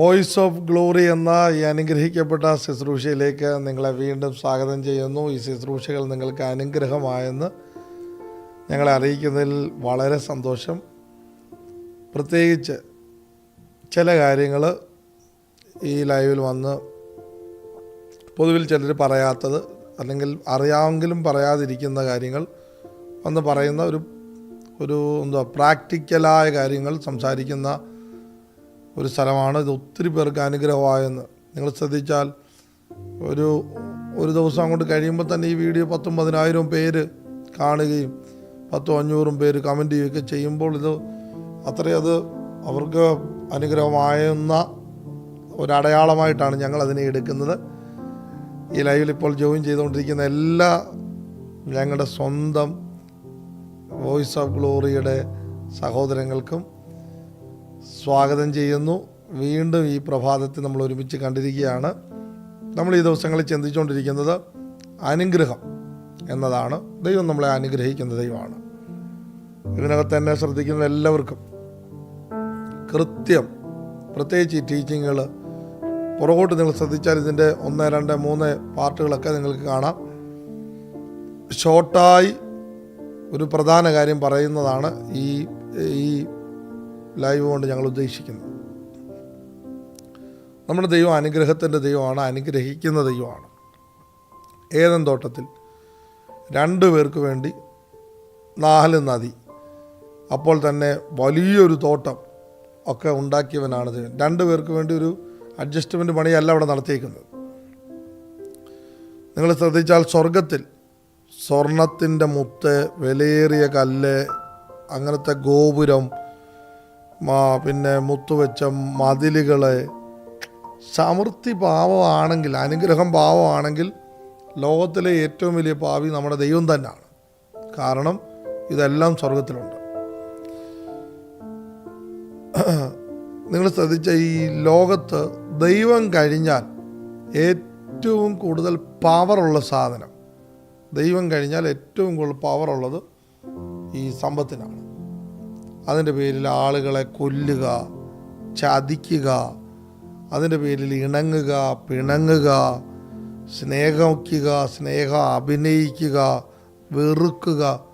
Voice of glory എന്ന ഈ അനുഗ്രഹിക്കപ്പെട്ട ശുശ്രൂഷയിലേക്ക് നിങ്ങളെ വീണ്ടും സ്വാഗതം ചെയ്യുന്നു. ഈ ശുശ്രൂഷകൾ നിങ്ങൾക്ക് അനുഗ്രഹമായെന്ന് ഞങ്ങളെ അറിയിക്കുന്നതിൽ വളരെ സന്തോഷം. പ്രത്യേകിച്ച് ചില കാര്യങ്ങൾ ഈ ലൈവിൽ വന്ന് പൊതുവിൽ ചിലർ പറയാത്തത് അല്ലെങ്കിൽ അറിയാമെങ്കിലും പറയാതിരിക്കുന്ന കാര്യങ്ങൾ വന്ന് പറയുന്ന ഒരു ഒരു എന്താ പ്രാക്ടിക്കലായ കാര്യങ്ങൾ സംസാരിക്കുന്ന ഒരു സ്ഥലമാണ്. ഇത് ഒത്തിരി പേർക്ക് അനുഗ്രഹമായെന്ന് നിങ്ങൾ ശ്രദ്ധിച്ചാൽ ഒരു ഒരു ദിവസം അങ്ങോട്ട് കഴിയുമ്പോൾ തന്നെ ഈ വീഡിയോ പത്തും പതിനായിരവും പേര് കാണുകയും പത്തും അഞ്ഞൂറും പേര് കമന്റ് ചെയ്യുകയൊക്കെ ചെയ്യുമ്പോൾ ഇത് അത്രയും അത് അവർക്ക് അനുഗ്രഹമായെന്ന ഒരടയാളമായിട്ടാണ് ഞങ്ങൾ അതിനെ എടുക്കുന്നത്. ഈ ലൈവിൽ ഇപ്പോൾ ജോയിൻ ചെയ്തുകൊണ്ടിരിക്കുന്ന എല്ലാ ഞങ്ങളുടെ സ്വന്തം വോയിസ് ഓഫ് ഗ്ലോറിയുടെ സഹോദരങ്ങൾക്കും സ്വാഗതം ചെയ്യുന്നു. വീണ്ടും ഈ പ്രഭാതത്തിൽ നമ്മൾ ഒരുമിച്ച് കണ്ടിരിക്കുകയാണ്. നമ്മൾ ഈ ദിവസങ്ങളിൽ ചിന്തിച്ചുകൊണ്ടിരിക്കുന്നത് അനുഗ്രഹം എന്നതാണ്. ദൈവം നമ്മളെ അനുഗ്രഹിക്കുന്ന ദൈവമാണ്. ഇതിനകത്ത് തന്നെ ശ്രദ്ധിക്കുന്ന എല്ലാവർക്കും കൃത്യം പ്രത്യേകിച്ച് ഈ ടീച്ചിങ്ങുകൾ പുറകോട്ട് നിങ്ങൾ ശ്രദ്ധിച്ചാൽ ഇതിന്റെ ഒന്ന് രണ്ട് മൂന്ന് പാർട്ടുകളൊക്കെ നിങ്ങൾക്ക് കാണാം. ഷോർട്ടായി ഒരു പ്രധാന കാര്യം പറയുന്നതാണ് ഈ ഈ ലൈവ് കൊണ്ട് ഞങ്ങൾ ഉദ്ദേശിക്കുന്നത് നമ്മുടെ ദൈവം അനുഗ്രഹത്തിന്റെ ദൈവമാണ് അനുഗ്രഹിക്കുന്ന ദൈവമാണ്. ഏതൻ തോട്ടത്തിൽ രണ്ടു പേർക്ക് വേണ്ടി നാല് നദി. അപ്പോൾ തന്നെ വലിയൊരു തോട്ടം ഒക്കെ ഉണ്ടാക്കിയവനാണ് ദൈവം. രണ്ടു പേർക്ക് വേണ്ടി ഒരു അഡ്ജസ്റ്റ്മെന്റ് പണിയല്ല അവിടെ നടത്തിയേക്കുന്നത്. നിങ്ങൾ ശ്രദ്ധിച്ചാൽ സ്വർഗത്തിൽ സ്വർണത്തിന്റെ മുത്ത് വിലയേറിയ കല്ല് അങ്ങനത്തെ ഗോപുരം പിന്നെ മുത്തുവെച്ച മതിലുകൾ സമൃദ്ധി പാവമാണെങ്കിൽ അനുഗ്രഹം പാവമാണെങ്കിൽ ലോകത്തിലെ ഏറ്റവും വലിയ പാവി നമ്മുടെ ദൈവം തന്നെയാണ്. കാരണം ഇതെല്ലാം സ്വർഗത്തിലുണ്ട് നിങ്ങൾ ശ്രദ്ധിച്ച ഈ ലോകത്ത് ദൈവം കഴിഞ്ഞാൽ ഏറ്റവും കൂടുതൽ പവറുള്ള സാധനം. ദൈവം കഴിഞ്ഞാൽ ഏറ്റവും കൂടുതൽ പവറുള്ളത് ഈ സമ്പത്തിനാണ്. അതിന്റെ പേരിൽ ആളുകളെ കൊല്ലുക ചതിക്കുക അതിന്റെ പേരിൽ ഇണങ്ങുക പിണങ്ങുക സ്നേഹിക്കുക സ്നേഹം അഭിനയിക്കുക വെറുക്കുക.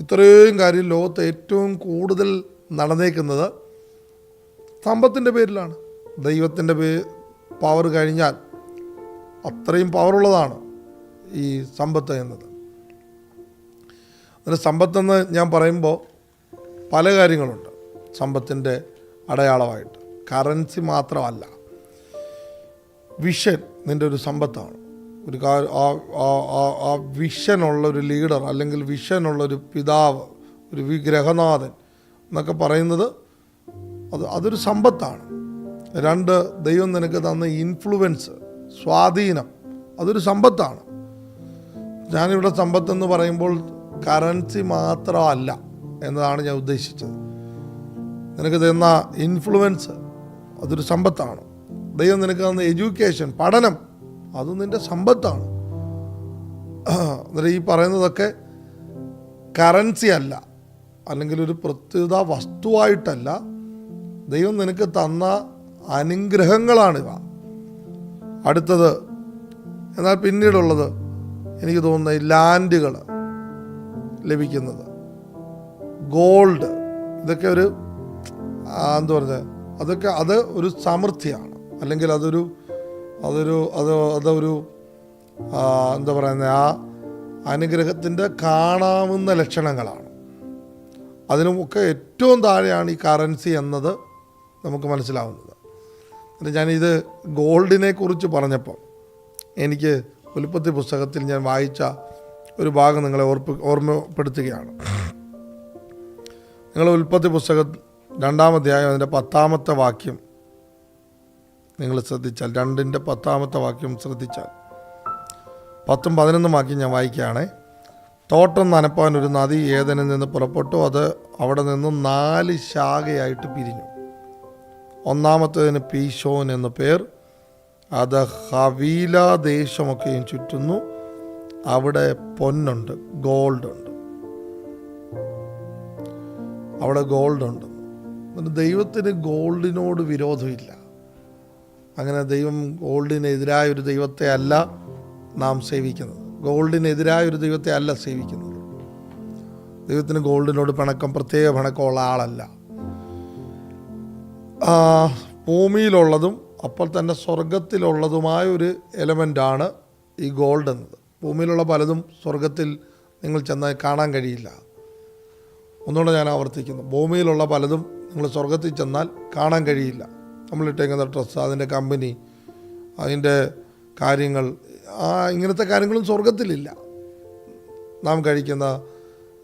ഇത്രയും കാര്യം ലോകത്ത് ഏറ്റവും കൂടുതൽ നടന്നേക്കുന്നത് സമ്പത്തിന്റെ പേരിലാണ്. ദൈവത്തിന്റെ പേ പവർ കഴിഞ്ഞാൽ അത്രയും പവറുള്ളതാണ് ഈ സമ്പത്ത് എന്നത്. അതിന് സമ്പത്തെന്ന് ഞാൻ പറയുമ്പോൾ പല കാര്യങ്ങളുണ്ട്. സമ്പത്തിന്റെ അടയാളമായിട്ട്. കറൻസി മാത്രമല്ല. വിഷൻ നിന്റെ ഒരു സമ്പത്താണ്. ഒരു ആ വിഷനുള്ള ഒരു ലീഡർ അല്ലെങ്കിൽ വിഷനുള്ള ഒരു പിതാവ് ഒരു വിഗ്രഹനാഥൻ എന്നൊക്കെ പറയുന്നത് അത് അതൊരു സമ്പത്താണ്. രണ്ട് ദൈവം നിനക്ക് തന്ന ഇൻഫ്ലുവൻസ് സ്വാധീനം അതൊരു സമ്പത്താണ്. ഞാനിവിടെ സമ്പത്തെന്ന് പറയുമ്പോൾ കറൻസി മാത്രമല്ല. എന്നതാണ് ഞാൻ ഉദ്ദേശിച്ചത്. നിനക്ക് തന്ന ഇൻഫ്ലുവൻസ് അതൊരു സമ്പത്താണ്. ദൈവം നിനക്ക് തന്ന എഡ്യൂക്കേഷൻ പഠനം അത് നിന്റെ സമ്പത്താണ്. എന്നിട്ട് ഈ പറയുന്നതൊക്കെ കറൻസി അല്ല. അല്ലെങ്കിൽ ഒരു പ്രത്യേക വസ്തുവായിട്ടല്ല. ദൈവം നിനക്ക് തന്ന അനുഗ്രഹങ്ങളാണിവ. അടുത്തത് എന്നാൽ പിന്നീടുള്ളത് എനിക്ക് തോന്നുന്ന ഈ ലാൻഡുകൾ ലഭിക്കുന്നത്. ഗോൾഡ്. ഇതൊക്കെ ഒരു എന്താ പറഞ്ഞത് അതൊക്കെ അത് ഒരു സമൃദ്ധിയാണ് അല്ലെങ്കിൽ അതൊരു അതൊരു അത് അതൊരു എന്താ പറയുന്നത് ആ അനുഗ്രഹത്തിന്റെ കാണാവുന്ന ലക്ഷണങ്ങളാണ്. അതിനുമൊക്കെ ഏറ്റവും താഴെയാണ് ഈ കറൻസി എന്നത് നമുക്ക് മനസ്സിലാവുന്നത്. ഞാനിത് ഗോൾഡിനെ കുറിച്ച് പറഞ്ഞപ്പോൾ എനിക്ക് ഉൽപ്പത്തി പുസ്തകത്തിൽ ഞാൻ വായിച്ച ഒരു ഭാഗം നിങ്ങളെ ഓർപ്പ് ഓർമ്മപ്പെടുത്തുകയാണ്. നിങ്ങൾ ഉൽപ്പത്തി പുസ്തകം രണ്ടാമധ്യായം അതിന്റെ പത്താമത്തെ വാക്യം നിങ്ങൾ ശ്രദ്ധിച്ചാൽ രണ്ടിന്റെ പത്താമത്തെ വാക്യം ശ്രദ്ധിച്ചാൽ. പത്തും പതിനൊന്നും വാക്യം ഞാൻ വായിക്കുകയാണേ. തോട്ടം നനപ്പാൻ ഒരു നദി ഏതനിൽ നിന്ന് പുറപ്പെട്ടു. അത് അവിടെ നിന്ന് നാല് ശാഖയായിട്ട് പിരിഞ്ഞു. ഒന്നാമത്തേതിന് പീശോൻ എന്ന പേർ. അത് ഹവീല ദേശമൊക്കെയും ചുറ്റുന്നു. അവിടെ പൊന്നുണ്ട് ഗോൾഡ് ഉണ്ട് അവിടെ ഗോൾഡ് ഉണ്ട് എന്നിട്ട് ദൈവത്തിന് ഗോൾഡിനോട് വിരോധമില്ല. അങ്ങനെ ദൈവം ഗോൾഡിനെതിരായ ഒരു ദൈവത്തെ അല്ല നാം സേവിക്കുന്നത്. ഗോൾഡിനെതിരായ ഒരു ദൈവത്തെ അല്ല സേവിക്കുന്നത്. ദൈവത്തിന് ഗോൾഡിനോട് പിണക്കം പ്രത്യേക പിണക്കമുള്ള ആളല്ല. ഭൂമിയിലുള്ളതും അപ്പോൾ തന്നെ സ്വർഗത്തിലുള്ളതുമായ ഒരു എലമെന്റാണ് ഈ ഗോൾഡ് എന്നത്. ഭൂമിയിലുള്ള പലതും സ്വർഗത്തിൽ നിങ്ങൾ ചെന്നാൽ കാണാൻ കഴിയില്ല. ഒന്നുകൂടെ ഞാൻ ആവർത്തിക്കുന്നു. ഭൂമിയിലുള്ള പലതും നിങ്ങൾ സ്വർഗത്തിൽ ചെന്നാൽ കാണാൻ കഴിയില്ല. നമ്മളിട്ടേക്കുന്ന ഡ്രസ്സ് അതിന്റെ കമ്പനി അതിന്റെ കാര്യങ്ങൾ ആ ഇങ്ങനത്തെ കാര്യങ്ങളും സ്വർഗത്തിലില്ല നാം കഴിക്കുന്ന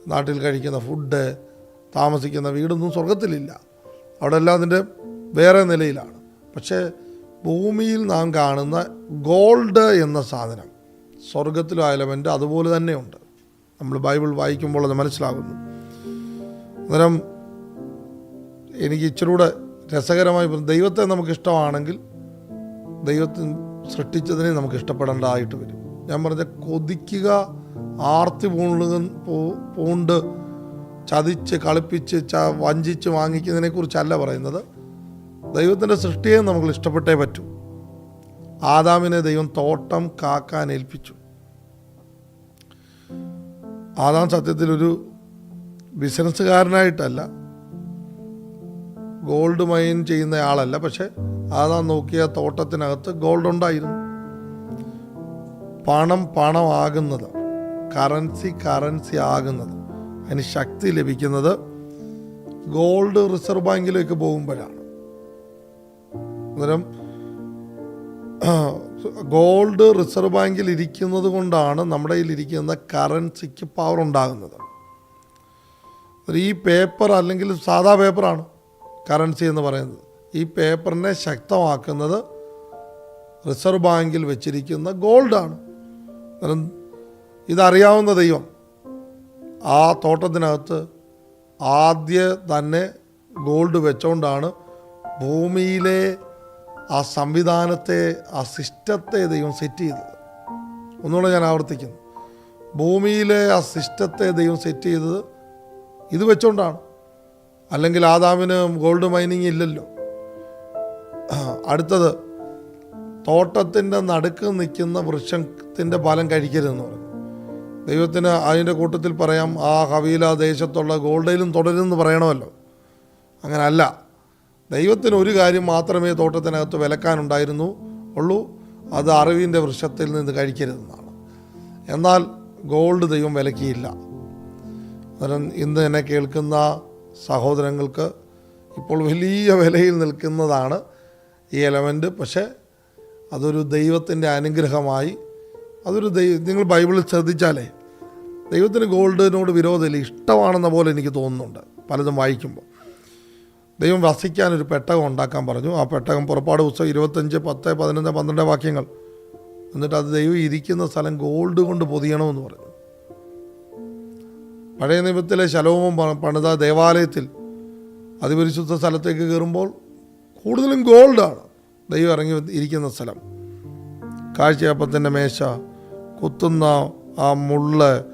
നാട്ടിൽ കഴിക്കുന്ന ഫുഡ് താമസിക്കുന്ന വീടൊന്നും സ്വർഗത്തിലില്ല അവിടെ എല്ലാം അതിന്റെ വേറെ നിലയിലാണ്. പക്ഷേ ഭൂമിയിൽ നാം കാണുന്ന ഗോൾഡ് എന്ന സാധനം സ്വർഗത്തിലും എലമെന്റ് അതുപോലെ തന്നെയുണ്ട്. നമ്മൾ ബൈബിൾ വായിക്കുമ്പോൾ അത് മനസ്സിലാകുന്നു. അന്നേരം എനിക്ക് ഇച്ചിരി കൂടെ രസകരമായി ദൈവത്തെ നമുക്ക് ഇഷ്ടമാണെങ്കിൽ ദൈവത്തിന് സൃഷ്ടിച്ചതിനെ നമുക്ക് ഇഷ്ടപ്പെടേണ്ടതായിട്ട് വരും. ഞാൻ പറഞ്ഞ കൊതിക്കുക ആർത്തി പൂണ്ടുക പൂണ്ട് ചതിച്ച് കളിപ്പിച്ച് ച വഞ്ചിച്ച് വാങ്ങിക്കുന്നതിനെ കുറിച്ചല്ല പറയുന്നത്. ദൈവത്തിന്റെ സൃഷ്ടിയെ നമുക്ക് ഇഷ്ടപ്പെട്ടേ പറ്റൂ. ആദാമിനെ ദൈവം തോട്ടം കാക്കാൻ ഏൽപ്പിച്ചു. ആദാം സത്യത്തിൽ ഒരു ബിസിനസ്സുകാരനായിട്ടല്ല. ഗോൾഡ് മൈൻ ചെയ്യുന്ന ആളല്ല പക്ഷെ ആദാ നോക്കിയ തോട്ടത്തിനകത്ത് ഗോൾഡ് ഉണ്ടായിരുന്നു. പണം പണമാകുന്നത് കറൻസി കറൻസി ആകുന്നത് അതിന് ശക്തി ലഭിക്കുന്നത് ഗോൾഡ് റിസർവ് ബാങ്കിലേക്ക് പോകുമ്പോഴാണ്. അന്നേരം ഗോൾഡ് റിസർവ് ബാങ്കിൽ ഇരിക്കുന്നത് കൊണ്ടാണ് നമ്മുടെ കയ്യിൽ ഇരിക്കുന്ന കറൻസിക്ക് പവർ ഉണ്ടാകുന്നത്. ഈ പേപ്പർ അല്ലെങ്കിൽ സാധാ പേപ്പറാണ് കറൻസി എന്ന് പറയുന്നത്. ഈ പേപ്പറിനെ ശക്തമാക്കുന്നത് റിസർവ് ബാങ്കിൽ വെച്ചിരിക്കുന്ന ഗോൾഡാണ് ഇതറിയാവുന്ന ദൈവം ആ തോട്ടത്തിനകത്ത് ആദ്യ തന്നെ ഗോൾഡ് വെച്ചുകൊണ്ടാണ് ഭൂമിയിലെ ആ സംവിധാനത്തെ ആ സിസ്റ്റത്തെ ദൈവം സെറ്റ് ചെയ്തത്. ഒന്നുകൂടെ ഞാൻ ആവർത്തിക്കുന്നു. ഭൂമിയിലെ ആ സിസ്റ്റത്തെ ദൈവം സെറ്റ് ചെയ്തത് ഇത് വെച്ചുകൊണ്ടാണ് അല്ലെങ്കിൽ ആദാമിന് ഗോൾഡ് മൈനിങ് ഇല്ലല്ലോ. അടുത്തത് തോട്ടത്തിന്റെ നടുക്ക് നിൽക്കുന്ന വൃക്ഷത്തിന്റെ ഫലം കഴിക്കരുതെന്ന് പറഞ്ഞു. ദൈവത്തിന് അതിന്റെ കൂട്ടത്തിൽ പറയാം ആ ഹവീല ദേശത്തുള്ള ഗോൾഡയിലും തുടരുമെന്ന് പറയണമല്ലോ. അങ്ങനെ അല്ല ദൈവത്തിന് ഒരു കാര്യം മാത്രമേ തോട്ടത്തിനകത്ത് വിലക്കാനുണ്ടായിരുന്നു ഉള്ളൂ അത് അറിവിന്റെ വൃക്ഷത്തിൽ നിന്ന് കഴിക്കരുതെന്നാണ്. എന്നാൽ ഗോൾഡ് ദൈവം വിലക്കിയില്ല. അന്നേരം ഇന്ന് എന്നെ കേൾക്കുന്ന സഹോദരങ്ങൾക്ക് ഇപ്പോൾ വലിയ വിലയിൽ നിൽക്കുന്നതാണ് ഈ എലമെന്റ് പക്ഷേ അതൊരു ദൈവത്തിന്റെ അനുഗ്രഹമായി അതൊരു ദൈവ നിങ്ങൾ ബൈബിളിൽ ശ്രദ്ധിച്ചാലേ ദൈവത്തിന് ഗോൾഡിനോട് വിരോധമില്ല ഇഷ്ടമാണെന്ന പോലെ എനിക്ക് തോന്നുന്നുണ്ട് പലതും വായിക്കുമ്പോൾ. ദൈവം വസിക്കാൻ ഒരു പെട്ടകം ഉണ്ടാക്കാൻ പറഞ്ഞു. ആ പെട്ടകം പുറപ്പാട് പുസ്തകം ഇരുപത്തഞ്ച് പത്ത് പതിനൊന്ന് പന്ത്രണ്ട് വാക്യങ്ങൾ. എന്നിട്ട് അത് ദൈവം ഇരിക്കുന്ന സ്ഥലം ഗോൾഡ് കൊണ്ട് പൊതിയണമെന്ന് പറഞ്ഞു. പഴയ നിയമത്തിലെ ശലോമം പണിത ദേവാലയത്തിൽ അതിപരിശുദ്ധ സ്ഥലത്തേക്ക് കയറുമ്പോൾ കൂടുതലും ഗോൾഡാണ്. ദൈവം ഇറങ്ങി ഇരിക്കുന്ന സ്ഥലം. കാഴ്ചയപ്പത്തിന്റെ മേശ കുത്തുന്ന ആ മുള്ള്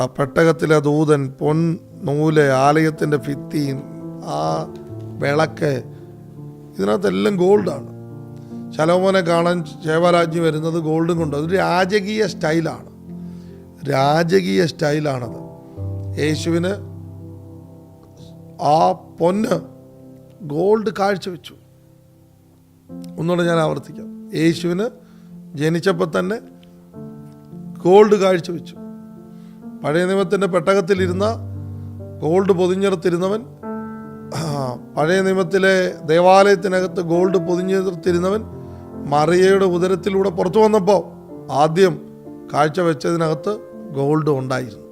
ആ പെട്ടകത്തിലെ ദൂതൻ പൊൻ നൂൽ ആലയത്തിന്റെ ഭിത്തി ആ വിളക്ക് ഇതിനകത്തെല്ലാം ഗോൾഡാണ്. ശലോമോനെ കാണാൻ ശേവരാജ്യം വരുന്നത് ഗോൾഡും കൊണ്ട്. അതൊരു രാജകീയ സ്റ്റൈലാണ്. രാജകീയ സ്റ്റൈലാണത്. യേശുവിന് ആ പൊന്ന് ഗോൾഡ് കാഴ്ചവെച്ചു ഒന്നുകൂടെ ഞാൻ ആവർത്തിക്കാം. യേശുവിന് ജനിച്ചപ്പോൾ തന്നെ ഗോൾഡ് കാഴ്ചവെച്ചു പഴയ നിയമത്തിന്റെ പെട്ടകത്തിലിരുന്ന ഗോൾഡ് പൊതിഞ്ഞെടുത്തിരുന്നവൻ പഴയ നിയമത്തിലെ ദേവാലയത്തിനകത്ത് ഗോൾഡ് പൊതിഞ്ഞെടുത്തിരുന്നവൻ മറിയയുടെ ഉദരത്തിലൂടെ പുറത്തു വന്നപ്പോൾ ആദ്യം കാഴ്ച വെച്ചതിനകത്ത് ഗോൾഡ് ഉണ്ടായിരുന്നു.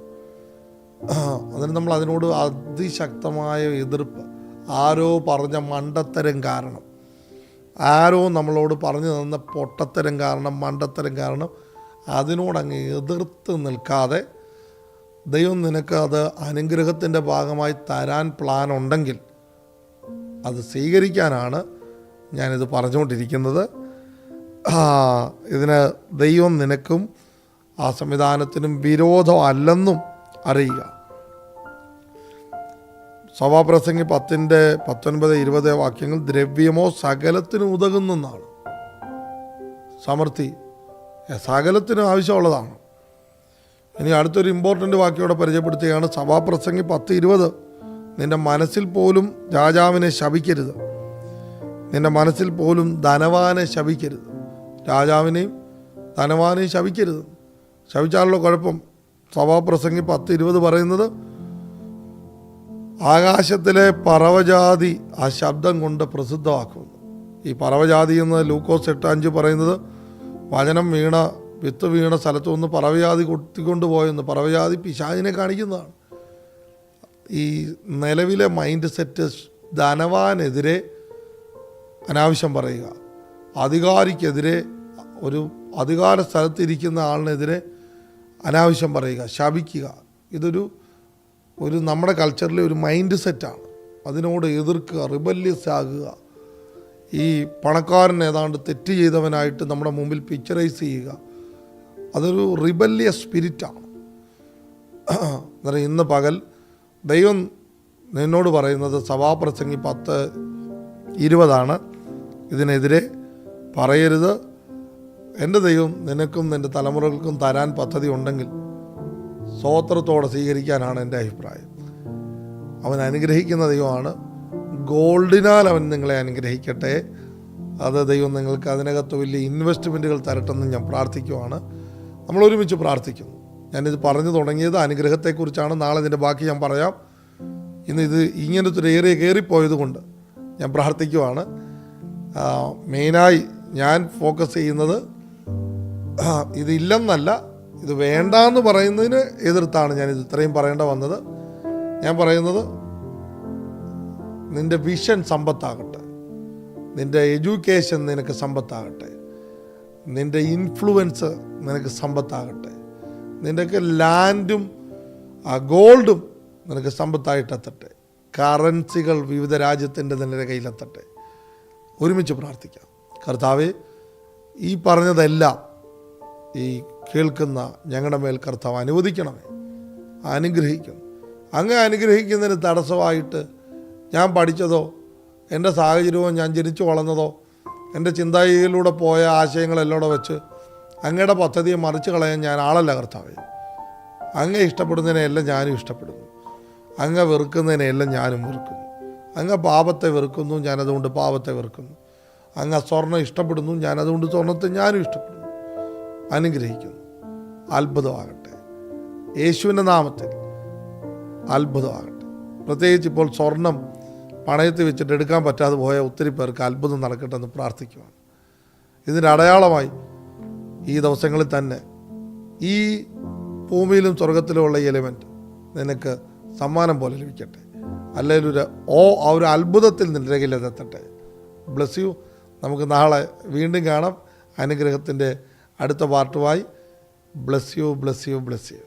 അതിന് നമ്മൾ അതിനോട് അതിശക്തമായ എതിർപ്പ്. ആരോ പറഞ്ഞ മണ്ടത്തരം കാരണം. ആരോ നമ്മളോട് പറഞ്ഞു തന്ന പൊട്ടത്തരം കാരണം മണ്ടത്തരം കാരണം അതിനോടങ്ങ് എതിർത്ത് നിൽക്കാതെ ദൈവം നിനക്ക് അത് അനുഗ്രഹത്തിന്റെ ഭാഗമായി തരാൻ പ്ലാൻ ഉണ്ടെങ്കിൽ അത് സ്വീകരിക്കാനാണ് ഞാനിത് പറഞ്ഞുകൊണ്ടിരിക്കുന്നത്. ഇതിന് ദൈവം നിനക്കും ആ സംവിധാനത്തിനും വിരോധമല്ലെന്നും അറിയുക. സഭാപ്രസംഗി പത്തിന്റെ പത്തൊൻപത് ഇരുപത് വാക്യങ്ങൾ ദ്രവ്യമോ സകലത്തിനും ഉതകുന്നെന്നാണ് സമൃദ്ധി സകലത്തിനും ആവശ്യമുള്ളതാണ്. ഇനി അടുത്തൊരു ഇമ്പോർട്ടന്റ് വാക്യോടെ പരിചയപ്പെടുത്തുകയാണ്. സഭാപ്രസംഗി പത്ത് ഇരുപത്. നിന്റെ മനസ്സിൽ പോലും രാജാവിനെ ശപിക്കരുത്. നിന്റെ മനസ്സിൽ പോലും ധനവാനെ ശപിക്കരുത്. രാജാവിനെയും ധനവാനെയും ശപിക്കരുത്. ശപിച്ചാലുള്ള കുഴപ്പം സഭാപ്രസംഗി പത്ത് ഇരുപത് പറയുന്നത് ആകാശത്തിലെ പറവജാതി ആ ശബ്ദം കൊണ്ട് പ്രസിദ്ധമാക്കുന്നു. ഈ പറവജാതി എന്ന് ലൂക്കോസ് എട്ട് അഞ്ച് പറയുന്നത് വചനം വീണ വിത്ത് വീണ സ്ഥലത്തു നിന്ന് പറവജാതി കൊത്തിക്കൊണ്ട് പോയെന്ന് പറവജാതി പിശാചിനെ കാണിക്കുന്നതാണ്. ഈ നിലവിലെ മൈൻഡ് സെറ്റ് ധനവാനെതിരെ അനാവശ്യം പറയുക അധികാരിക്കെതിരെ ഒരു അധികാര സ്ഥലത്തിരിക്കുന്ന ആളിനെതിരെ അനാവശ്യം പറയുക ശപിക്കുക. ഇതൊരു ഒരു നമ്മുടെ കൾച്ചറിലെ ഒരു മൈൻഡ് സെറ്റാണ് അതിനോട് എതിർക്കുക റിബല്യസ് ആകുക. ഈ പണക്കാരൻ ഏതാണ്ട് തെറ്റ് ചെയ്തവനായിട്ട് നമ്മുടെ മുമ്പിൽ പിക്ചറൈസ് ചെയ്യുക. അതൊരു റിബല്യസ് സ്പിരിറ്റാണ് അന്നേരം ഇന്ന് പകൽ ദൈവം നിന്നോട് പറയുന്നത് സഭാപ്രസംഗി പത്ത് ഇരുപതാണ്. ഇതിനെതിരെ പറയരുത്. എന്റെ ദൈവം നിനക്കും നിന്റെ തലമുറകൾക്കും തരാൻ പദ്ധതി ഉണ്ടെങ്കിൽ സ്വോത്രത്തോടെ സ്വീകരിക്കാനാണ് എന്റെ അഭിപ്രായം. അവൻ അനുഗ്രഹിക്കുന്ന ദൈവമാണ്. ഗോൾഡിനാൽ അവൻ നിങ്ങളെ അനുഗ്രഹിക്കട്ടെ. അത് ദൈവം നിങ്ങൾക്ക് അതിനകത്ത് വലിയ ഇൻവെസ്റ്റ്മെന്റുകൾ തരട്ടെന്ന് ഞാൻ പ്രാർത്ഥിക്കുവാണ്. നമ്മൾ ഒരുമിച്ച് പ്രാർത്ഥിക്കുന്നു. ഞാനിത് പറഞ്ഞു തുടങ്ങിയത് അനുഗ്രഹത്തെക്കുറിച്ചാണ്. നാളെ ഇതിന്റെ ബാക്കി ഞാൻ പറയാം. ഇന്ന് ഇത് ഇങ്ങനത്തെ ഒരു ഏരിയ കയറിപ്പോയത് കൊണ്ട് ഞാൻ പ്രാർത്ഥിക്കുവാണ്. മെയിനായി ഞാൻ ഫോക്കസ് ചെയ്യുന്നത് ഇതില്ലെന്നല്ല ഇത് വേണ്ട എന്ന് പറയുന്നതിന് എതിർത്താണ് ഞാൻ ഇത് ഇത്രയും പറയേണ്ട വന്നത്. ഞാൻ പറയുന്നത് നിന്റെ വിഷൻ സമ്പത്താകട്ടെ. നിന്റെ എഡ്യൂക്കേഷൻ നിനക്ക് സമ്പത്താകട്ടെ. നിന്റെ ഇൻഫ്ലുവൻസ് നിനക്ക് സമ്പത്താകട്ടെ. നിന്റെയൊക്കെ ലാൻഡും ഗോൾഡും നിനക്ക് സമ്പത്തായിട്ടെത്തട്ടെ. കറൻസികൾ വിവിധ രാജ്യത്തിന്റെ നിന്റെ കയ്യിലെത്തട്ടെ. ഒരുമിച്ച് പ്രാർത്ഥിക്കാം. കർത്താവെ ഈ പറഞ്ഞതെല്ലാം ഈ കേൾക്കുന്ന ഞങ്ങളുടെ മേൽ കർത്താവ് അനുവദിക്കണമേ. അനുഗ്രഹിക്കും. അങ്ങ് അനുഗ്രഹിക്കുന്നതിന് തടസ്സമായിട്ട് ഞാൻ പഠിച്ചതോ എന്റെ സാഹചര്യവും ഞാൻ ജനിച്ചു വളർന്നതോ എന്റെ ചിന്താഗതിയിലൂടെ പോയ ആശയങ്ങളെല്ലോടെ വെച്ച് അങ്ങയുടെ പദ്ധതിയെ മറിച്ച് കളയാൻ ഞാൻ ആളല്ല കർത്താവേ. അങ്ങ് ഇഷ്ടപ്പെടുന്നതിനെയെല്ലാം ഞാനും ഇഷ്ടപ്പെടുന്നു. അങ്ങ് വെറുക്കുന്നതിനെയെല്ലാം ഞാനും വെറുക്കുന്നു. അങ്ങ് പാപത്തെ വെറുക്കുന്നു ഞാനതുകൊണ്ട് പാപത്തെ വെറുക്കുന്നു. അങ്ങ് സ്വർണം ഇഷ്ടപ്പെടുന്നു ഞാനതുകൊണ്ട് സ്വർണത്തെ ഞാനും ഇഷ്ടപ്പെടുന്നു. അനുഗ്രഹിക്കുന്നു. അത്ഭുതമാകട്ടെ. യേശുവിന്റെ നാമത്തിൽ അത്ഭുതമാകട്ടെ. പ്രത്യേകിച്ച് ഇപ്പോൾ സ്വർണം പണയത്തിൽ വെച്ചിട്ട് എടുക്കാൻ പറ്റാതെ പോയ ഒത്തിരി പേർക്ക് അത്ഭുതം നടക്കട്ടെ എന്ന് പ്രാർത്ഥിക്കുവാണ്. ഇതിന്റെ അടയാളമായി ഈ ദിവസങ്ങളിൽ തന്നെ ഈ ഭൂമിയിലും സ്വർഗത്തിലുമുള്ള ഈ എലിമെന്റ് നിനക്ക് സമ്മാനം പോലെ ലഭിക്കട്ടെ. അല്ലെങ്കിൽ ഒരു ഓ ആ ഒരു അത്ഭുതത്തിൽ നിന്റെ കയ്യിലെത്തട്ടെ ബ്ലസ് യു നമുക്ക് നാളെ വീണ്ടും കാണാം. അനുഗ്രഹത്തിന്റെ അടുത്ത പാർട്ടുമായി. Bless you bless you bless you